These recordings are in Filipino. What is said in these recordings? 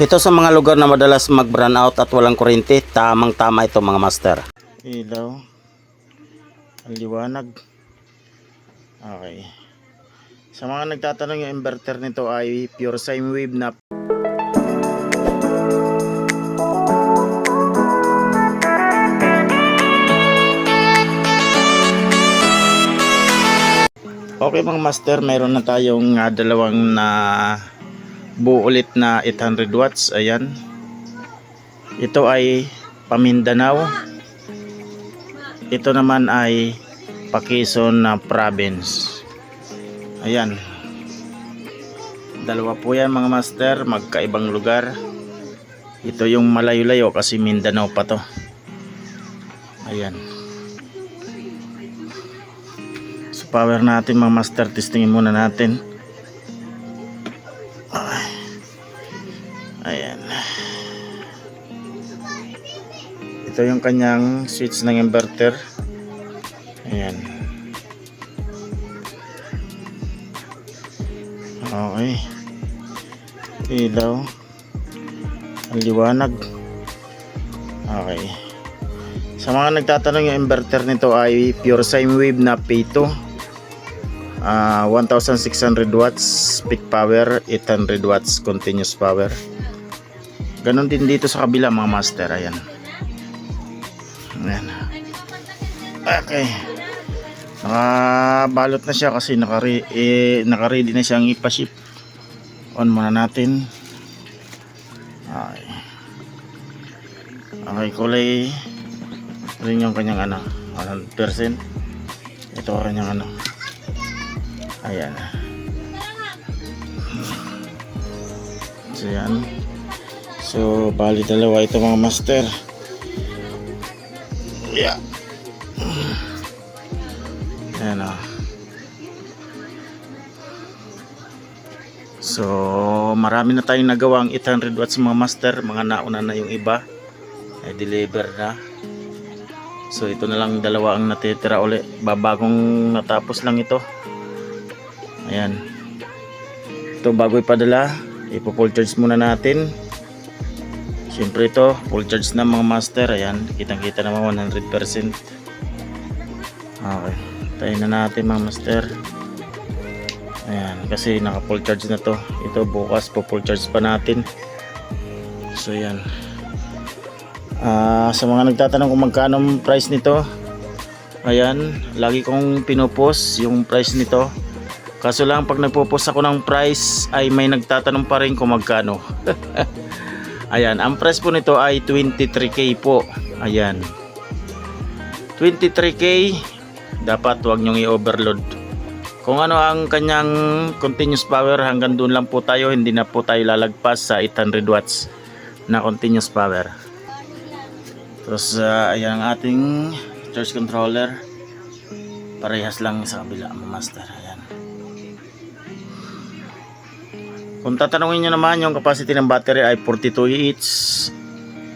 Ito sa mga lugar na madalas mag-brown out at walang kuryente, tamang tama ito mga master. Ilaw. Ang liwanag. Okay. Sa mga nagtatanong yung inverter nito ay pure sine wave na Okay mga master, mayroon na tayong ah, dalawang na buo ulit na 800 watts. Ayan. Ito ay Pamindanao. Ito naman ay Pakison na province. Ayan. Dalawa po yan mga master, magkaibang lugar. Ito yung malayo-layo kasi Mindanao pa to. Ayan. So power natin mga master, testingin muna natin. Ayan. Ito yung kanyang switch ng inverter. Ayan. Okay. Ilaw. Ang liwanag. Okay. Sa mga nagtatanong yung inverter nito ay pure sine wave na P2. Ah, 1600 watts peak power, 800 watts continuous power. Ganon din dito sa kabila mga master. Ayan. Ayan. Okay. Nakabalot na siya kasi nakare eh, nakaready na siyang ipaship. On muna natin. Okay. Okay, kulay rin yung kanyang ano, 100%. Ito rin yung ano. Ayan. So yan. So, bali dalawa ito mga master. Yeah. Ayan o. So, marami na tayong nagawa ang 800 watts mga master. Mga nauna na yung iba. Ay deliver na. So, ito na lang dalawa ang natitira uli. Babagong natapos lang ito. Ayan. Ito bago ipadala. Ipo full charge muna natin. Siyempre ito, full charge na mga master. Ayan, kitang-kita naman 100%. Okay. Tayo na natin mga master. Ayan, kasi naka full charge na to. Ito bukas po full charge pa natin. So ayan. Ah, sa mga nagtatanong kung magkano ang price nito. Ayan, lagi kong pinupost yung price nito. Kaso lang pag nagpo-post ako ng price ay may nagtatanong pa rin kung magkano. Ayan, ang price po nito ay 23k po. Ayan. 23k dapat wag nyong i-overload. Kung ano ang kanyang continuous power hanggang doon lang po tayo, hindi na po tayo lalagpas sa 800 watts na continuous power. Tapos uh, ayan ang ating charge controller. Parehas lang sa kabila master. Ayan. Kung tatanungin nyo naman, yung capacity ng battery ay 42 each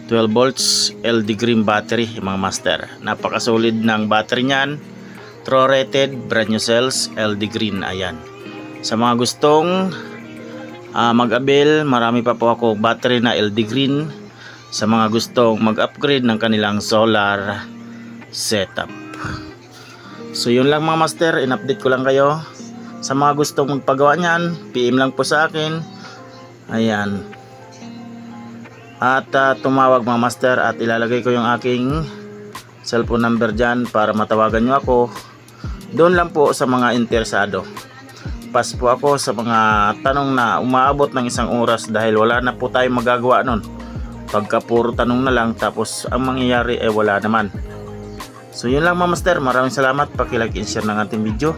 12 volts LD Green battery mga master. Napaka-solid ng battery niyan. True rated, brand new cells, LD Green. Ayan. Sa mga gustong ah, mag-avail, marami pa po ako battery na LD Green. Sa mga gustong mag-upgrade ng kanilang solar setup. So yun lang mga master, in-update ko lang kayo. Sa mga gustong magpagawa niyan, PM lang po sa akin. Ayan. At ah, tumawag mga master at ilalagay ko yung aking cellphone number dyan para matawagan nyo ako. Doon lang po sa mga interesado. Pas po ako sa mga tanong na umaabot ng isang oras dahil wala na po tayong magagawa nun. Pagka puro tanong na lang tapos ang mangyayari ay wala naman. So yun lang mga master. Maraming salamat. Pakilike and share ng ating video.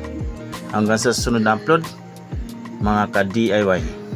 Hanggang sa susunod na upload. Mga ka-DIY.